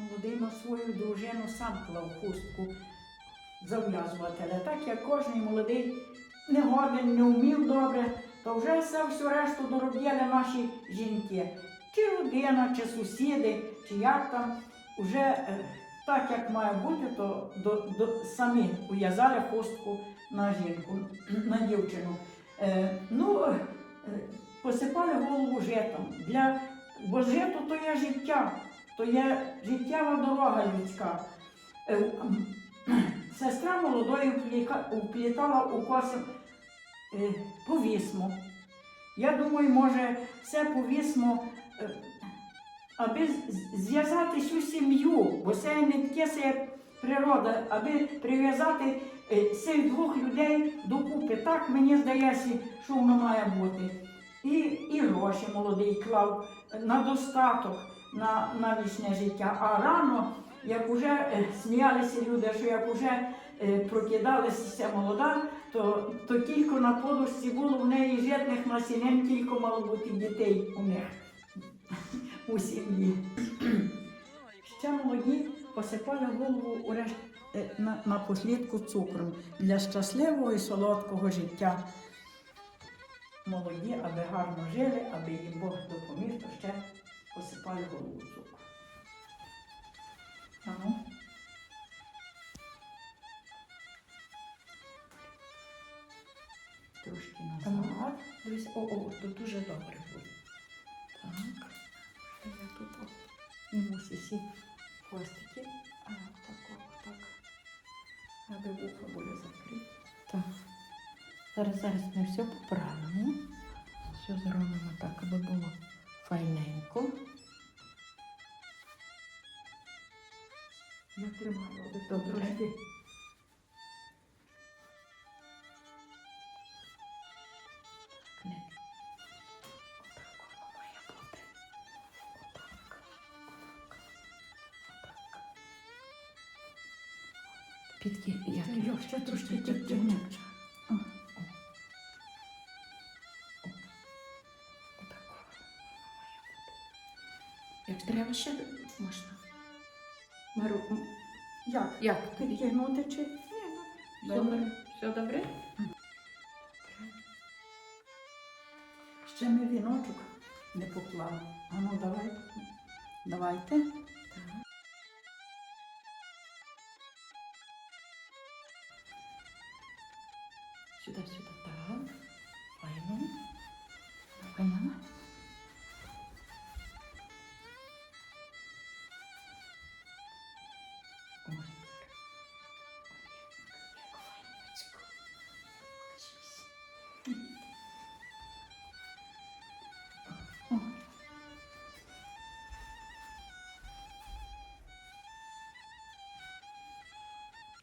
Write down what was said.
Молодий свою дружину сам клав хустку зав'язувати. Але так як кожен молодий не годен, не вмів добре, то вже все всю решту доробляли наші жінки. Чи родина, чи сусіди, чи як там. Уже е, так як має бути, то до, до, самі ув'язали хустку на жінку, на дівчину. Е, ну, е, посипали голову житом. Для, бо жито то є життя, то є життєва дорога людська. Е, Сестра впліка- вплітала у коси е, повісмо. Я думаю, може, це повісмо, е, аби зв'язати всю сім'ю, бо це не таке це природа, аби прив'язати цих двох людей докупи. Так мені здається, що воно має бути. І, і гроші молодий клав на достаток, на, на вічне життя. А рано, як вже е, сміялися люди, що як вже е, прокидалася молода, то, то тільки на подушці було в неї житних насінин, тільки мало бути дітей у них у сім'ї. Ще молоді посипали голову урешт, е, на, на послідку цукром для щасливого і солодкого життя. Молоді, аби гарно жили, аби їм Бог допоміг, то ще посипали голову цукром. А ну. Трошки назад. Дивись, о, о, тут дуже добре буде. Так. Я тут? І мусить всі хвостики, Зараз, зараз ми все поправимо. Все зробимо так, аби було файненько. Я тримаю Добре. Підки, як Я ще трошки Чик, треба ще можна. Мару, Як? як? Підтягнути чи? Все добре? Все добре? Ще ми віночок не поклали. А ну давай. Давайте. Сюди, сюди, так. Файно. Файно.